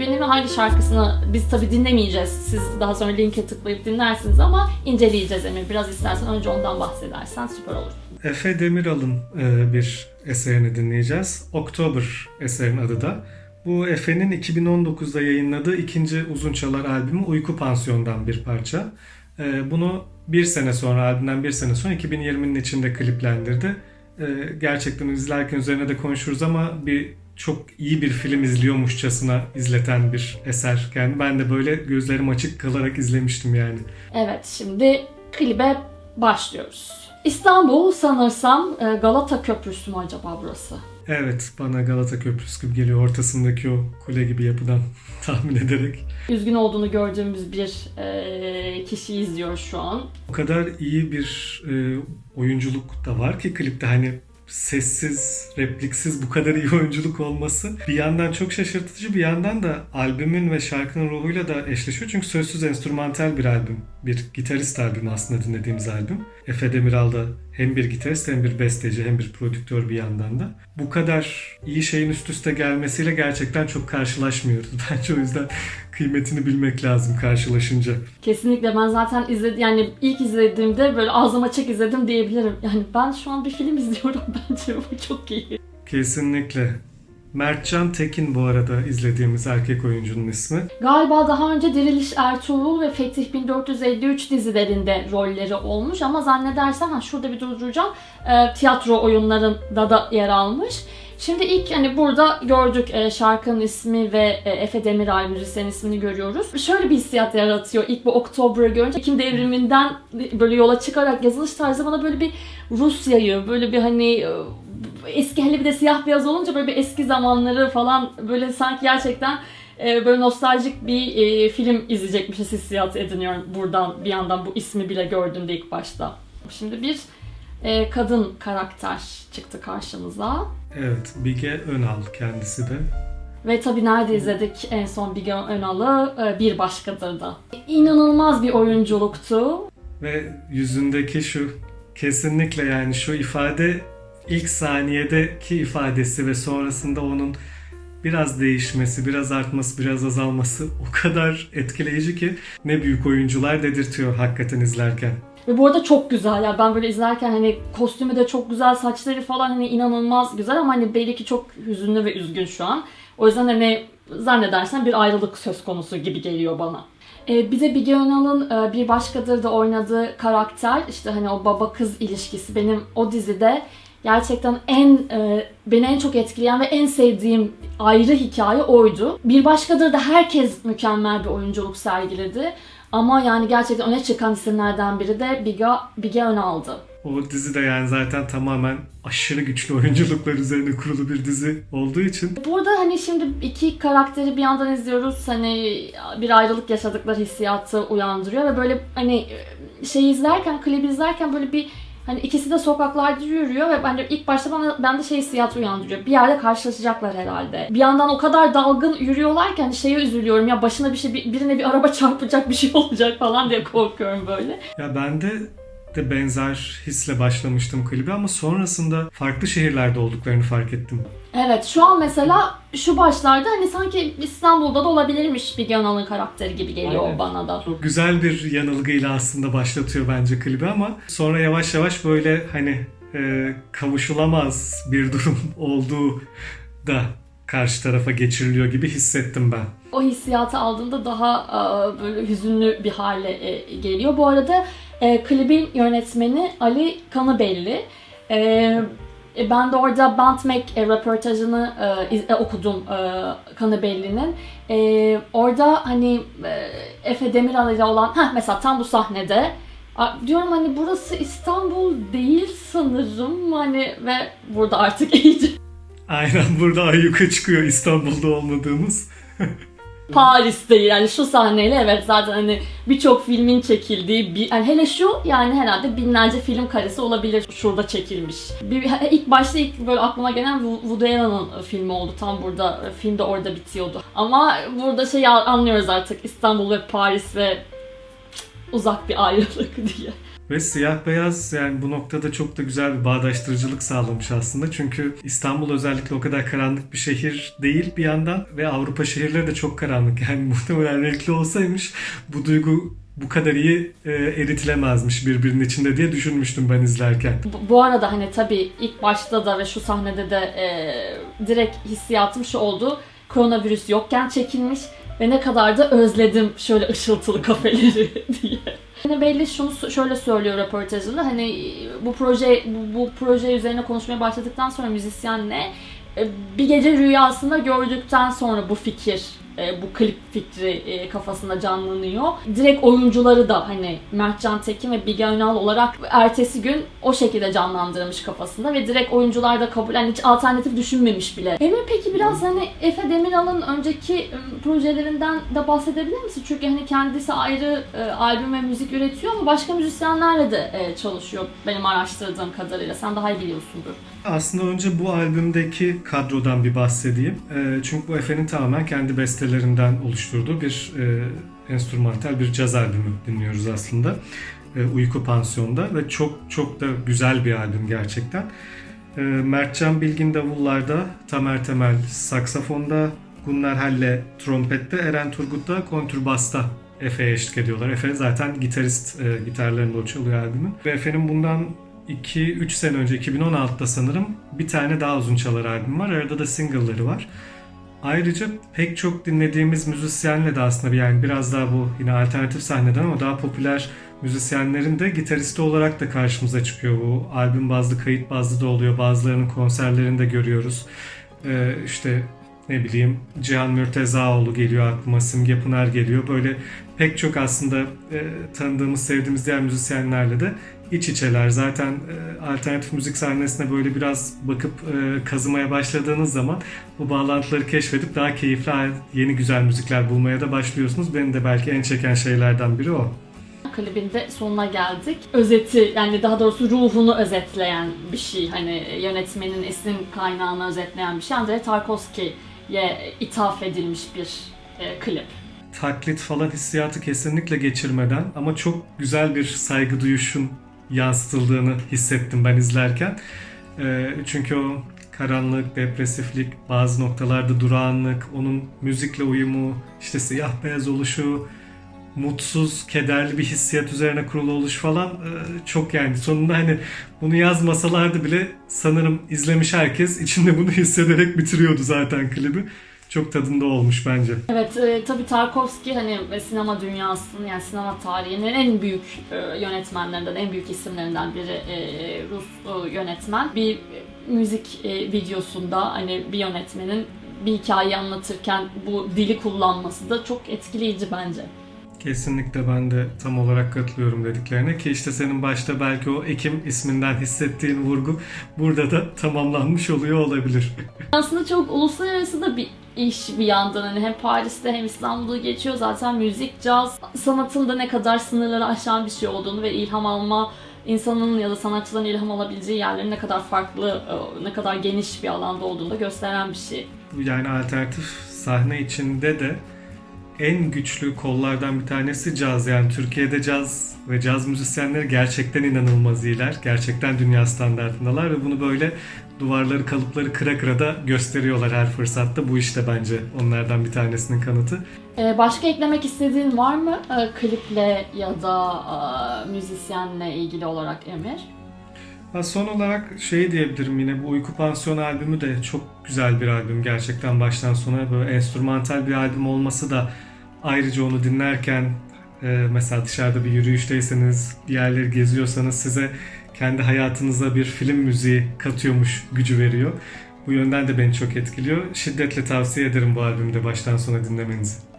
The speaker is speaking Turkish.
klibini ve hangi şarkısını biz tabi dinlemeyeceğiz. Siz daha sonra linke tıklayıp dinlersiniz ama inceleyeceğiz Emir. Biraz istersen önce ondan bahsedersen süper olur. Efe Demiral'ın e, bir eserini dinleyeceğiz. Oktober eserin adı da. Bu Efe'nin 2019'da yayınladığı ikinci uzun çalar albümü Uyku Pansiyon'dan bir parça. E, Bunu bir sene sonra, albümden bir sene sonra 2020'nin içinde kliplendirdi. E, Gerçekten izlerken üzerine de konuşuruz ama bir çok iyi bir film izliyormuşçasına izleten bir eser. Yani ben de böyle gözlerim açık kalarak izlemiştim yani. Evet şimdi klibe başlıyoruz. İstanbul sanırsam e, Galata Köprüsü mü acaba burası? Evet, bana Galata Köprüsü gibi geliyor. Ortasındaki o kule gibi yapıdan tahmin ederek. Üzgün olduğunu gördüğümüz bir e, kişi izliyor şu an. O kadar iyi bir e, oyunculuk da var ki klipte hani sessiz, repliksiz bu kadar iyi oyunculuk olması bir yandan çok şaşırtıcı bir yandan da albümün ve şarkının ruhuyla da eşleşiyor. Çünkü sözsüz enstrümantal bir albüm. Bir gitarist albümü aslında dinlediğimiz albüm. Efe Demiral da hem bir gitarist hem bir besteci hem bir prodüktör bir yandan da. Bu kadar iyi şeyin üst üste gelmesiyle gerçekten çok karşılaşmıyoruz. Bence o yüzden kıymetini bilmek lazım karşılaşınca. Kesinlikle ben zaten izledi yani ilk izlediğimde böyle ağzım açık izledim diyebilirim. Yani ben şu an bir film izliyorum bence bu çok iyi. Kesinlikle. Mertcan Tekin bu arada izlediğimiz erkek oyuncunun ismi. Galiba daha önce Diriliş Ertuğrul ve Fetih 1453 dizilerinde rolleri olmuş ama zannedersem ha şurada bir durduracağım. e, tiyatro oyunlarında da yer almış. Şimdi ilk hani burada gördük e, şarkının ismi ve e, Efe Demiral müzisyenin ismini görüyoruz. Şöyle bir hissiyat yaratıyor ilk bu Oktober'ı görünce. Ekim devriminden böyle yola çıkarak yazılış tarzı bana böyle bir Rusya'yı böyle bir hani e, eski hele bir de siyah beyaz olunca böyle bir eski zamanları falan böyle sanki gerçekten e, böyle nostaljik bir e, film izleyecekmişiz hissiyatı ediniyorum buradan bir yandan bu ismi bile gördüğümde ilk başta. Şimdi bir e, kadın karakter çıktı karşımıza. Evet, Bige Önal kendisi de. Ve tabii nerede izledik en son Bige Önal'ı? E, bir başkadır da. İnanılmaz bir oyunculuktu. Ve yüzündeki şu kesinlikle yani şu ifade ilk saniyedeki ifadesi ve sonrasında onun biraz değişmesi, biraz artması, biraz azalması o kadar etkileyici ki ne büyük oyuncular dedirtiyor hakikaten izlerken. Ve bu arada çok güzel ya ben böyle izlerken hani kostümü de çok güzel saçları falan hani inanılmaz güzel ama hani belli ki çok hüzünlü ve üzgün şu an. O yüzden hani zannedersen bir ayrılık söz konusu gibi geliyor bana. Ee, bir de Bige Önal'ın e, bir başkadır da oynadığı karakter işte hani o baba kız ilişkisi benim o dizide gerçekten en e, beni en çok etkileyen ve en sevdiğim ayrı hikaye oydu. Bir başkadır da herkes mükemmel bir oyunculuk sergiledi. Ama yani gerçekten öne çıkan isimlerden biri de Bige, Bige Önal'dı. O dizi de yani zaten tamamen aşırı güçlü oyunculuklar üzerine kurulu bir dizi olduğu için Burada hani şimdi iki karakteri bir yandan izliyoruz. Hani bir ayrılık yaşadıkları hissiyatı uyandırıyor ve böyle hani şey izlerken, klibi izlerken böyle bir hani ikisi de sokaklarda yürüyor ve bence ilk başta bana bende şey hissiyatı uyandırıyor. Bir yerde karşılaşacaklar herhalde. Bir yandan o kadar dalgın yürüyorlar ki hani şeye üzülüyorum ya başına bir şey bir- birine bir araba çarpacak bir şey olacak falan diye korkuyorum böyle. Ya ben de de benzer hisle başlamıştım klibi ama sonrasında farklı şehirlerde olduklarını fark ettim. Evet şu an mesela şu başlarda hani sanki İstanbul'da da olabilirmiş bir Önal'ın karakteri gibi geliyor Aynen. bana da. Çok güzel bir yanılgıyla aslında başlatıyor bence klibi ama sonra yavaş yavaş böyle hani e, kavuşulamaz bir durum olduğu da karşı tarafa geçiriliyor gibi hissettim ben. o hissiyatı aldığında daha e, böyle hüzünlü bir hale e, geliyor. Bu arada e, klibin yönetmeni Ali Kanıbelli. E, e, ben de orada Bandmek e, röportajını e, iz- e, okudum e, Kanıbelli'nin. E, orada hani e, Efe Demiral ile olan, heh, mesela tam bu sahnede diyorum hani burası İstanbul değil sanırım hani ve burada artık iyice Aynen burada ayyuka çıkıyor İstanbul'da olmadığımız. Paris'te yani şu sahneyle evet zaten hani birçok filmin çekildiği bir yani hele şu yani herhalde binlerce film karesi olabilir şurada çekilmiş. Bir, ilk başta ilk böyle aklıma gelen Wo- Woody Allen'ın filmi oldu. Tam burada film de orada bitiyordu. Ama burada şey anlıyoruz artık İstanbul ve Paris ve uzak bir ayrılık diye. Ve siyah beyaz yani bu noktada çok da güzel bir bağdaştırıcılık sağlamış aslında. Çünkü İstanbul özellikle o kadar karanlık bir şehir değil bir yandan ve Avrupa şehirleri de çok karanlık. Yani muhtemelen renkli olsaymış bu duygu bu kadar iyi e, eritilemezmiş birbirinin içinde diye düşünmüştüm ben izlerken. Bu, bu arada hani tabii ilk başta da ve şu sahnede de e, direkt hissiyatım şu oldu. Koronavirüs yokken çekilmiş ve ne kadar da özledim şöyle ışıltılı kafeleri diye. Hani belli şunu şöyle söylüyor röportajında hani bu proje bu, bu proje üzerine konuşmaya başladıktan sonra müzisyenle e, bir gece rüyasında gördükten sonra bu fikir e, bu klip fikri e, kafasında canlanıyor. Direkt oyuncuları da hani Mertcan Tekin ve Bilge Önal olarak ertesi gün o şekilde canlandırmış kafasında ve direkt oyuncular da kabul yani hiç alternatif düşünmemiş bile. Emir peki biraz hani Efe Demiral'ın önceki e, projelerinden de bahsedebilir misin? Çünkü hani kendisi ayrı e, albüm ve müzik üretiyor ama başka müzisyenlerle de e, çalışıyor benim araştırdığım kadarıyla. Sen daha iyi biliyorsundur. Aslında önce bu albümdeki kadrodan bir bahsedeyim. E, çünkü bu Efe'nin tamamen kendi bestelerinden oluşturduğu bir e, enstrümantal bir caz albümü dinliyoruz aslında. E, Uyku Pansiyon'da ve çok çok da güzel bir albüm gerçekten. E, Mertcan Bilgin davullarda, Tamer Temel saksafonda, Gunnar Helle trompette, Eren Turgut da kontrbasta Efe'ye eşlik ediyorlar. Efe zaten gitarist, e, gitarlarında o çalıyor albümün. Ve Efe'nin bundan 2-3 sene önce 2016'da sanırım bir tane daha uzun çalar albüm var. Arada da single'ları var. Ayrıca pek çok dinlediğimiz müzisyenle de aslında yani biraz daha bu yine alternatif sahneden ama daha popüler müzisyenlerin de gitaristi olarak da karşımıza çıkıyor. Bu albüm bazlı, kayıt bazlı da oluyor. Bazılarının konserlerinde görüyoruz. Ee, işte ne bileyim Cihan Mürtezaoğlu geliyor aklıma, Simge Pınar geliyor. Böyle pek çok aslında e, tanıdığımız, sevdiğimiz diğer müzisyenlerle de iç içeler. Zaten e, alternatif müzik sahnesine böyle biraz bakıp e, kazımaya başladığınız zaman bu bağlantıları keşfedip daha keyifli, yeni güzel müzikler bulmaya da başlıyorsunuz. Beni de belki en çeken şeylerden biri o. klibinde sonuna geldik. Özeti yani daha doğrusu ruhunu özetleyen bir şey. Hani yönetmenin esin kaynağını özetleyen bir şey. Andrei Tarkovski'ye ithaf edilmiş bir e, klip. Taklit falan hissiyatı kesinlikle geçirmeden ama çok güzel bir saygı duyuşun yansıtıldığını hissettim ben izlerken. E, çünkü o karanlık, depresiflik, bazı noktalarda durağanlık, onun müzikle uyumu, işte siyah beyaz oluşu, mutsuz, kederli bir hissiyat üzerine kurulu oluş falan e, çok yani sonunda hani bunu yazmasalardı bile sanırım izlemiş herkes içinde bunu hissederek bitiriyordu zaten klibi. Çok tadında olmuş bence. Evet e, tabii Tarkovski hani sinema dünyasının yani sinema tarihinin en büyük e, yönetmenlerinden, en büyük isimlerinden biri e, Rus e, yönetmen. Bir müzik e, videosunda hani bir yönetmenin bir hikayeyi anlatırken bu dili kullanması da çok etkileyici bence. Kesinlikle ben de tam olarak katılıyorum dediklerine ki işte senin başta belki o Ekim isminden hissettiğin vurgu burada da tamamlanmış oluyor olabilir. Aslında çok uluslararası da bir iş bir yandan hani hem Paris'te hem İstanbul'da geçiyor zaten müzik, caz sanatında ne kadar sınırları aşan bir şey olduğunu ve ilham alma insanın ya da sanatçıların ilham alabileceği yerlerin ne kadar farklı, e, ne kadar geniş bir alanda olduğunu da gösteren bir şey. Yani alternatif sahne içinde de en güçlü kollardan bir tanesi caz. Yani Türkiye'de caz ve caz müzisyenleri gerçekten inanılmaz iyiler. Gerçekten dünya standartındalar ve bunu böyle duvarları, kalıpları kıra kıra da gösteriyorlar her fırsatta. Bu işte bence onlardan bir tanesinin kanıtı. Ee, başka eklemek istediğin var mı e, kliple ya da e, müzisyenle ilgili olarak Emir? Ha, son olarak şey diyebilirim yine bu Uyku Pansiyon albümü de çok güzel bir albüm gerçekten baştan sona böyle enstrümantal bir albüm olması da ayrıca onu dinlerken e, mesela dışarıda bir yürüyüşteyseniz bir yerleri geziyorsanız size kendi hayatınıza bir film müziği katıyormuş gücü veriyor. Bu yönden de beni çok etkiliyor. Şiddetle tavsiye ederim bu albümü de baştan sona dinlemenizi.